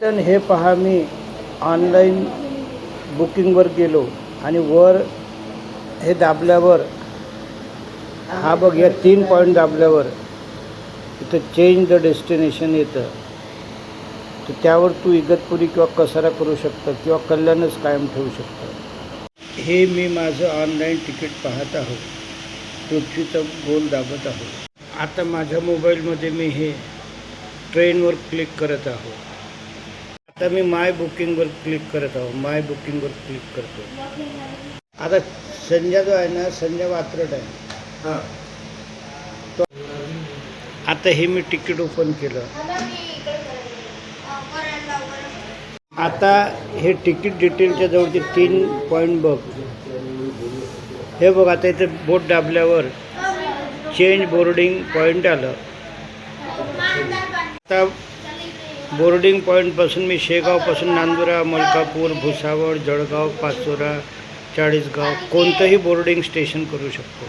तर हे पहा मी ऑनलाईन बुकिंगवर गेलो आणि वर हे दाबल्यावर हा बघ या तीन पॉईंट दाबल्यावर इथं चेंज द डेस्टिनेशन येतं. तर त्यावर तू इगतपुरी किंवा कसारा करू शकतं किंवा कल्याणच कायम ठेवू शकतं. हे मी माझं ऑनलाईन तिकीट पाहत आहोत. पृथ्वीचं गोल दाबत आहोत. आता माझ्या मोबाईलमध्ये मी हे ट्रेनवर क्लिक करत आहो आता मी माय बुकिंगवर क्लिक करत आहो माय बुकिंगवर क्लिक करतो. आता संजय जो आहे ना संजय वात्रट आहे. तो आता हे मी तिकीट ओपन केलं. आता हे तिकीट डिटेलच्या जवळचे तीन पॉईंट बघ. हे बघ आता इथे बोट दाबल्यावर चेंज बोर्डिंग पॉईंट आलं. आता बोर्डिंग पॉईंटपासून मी शेगावपासून नांदुरा मलकापूर भुसावळ जळगाव पाचोरा चाळीसगाव कोणतंही बोर्डिंग स्टेशन करू शकतो.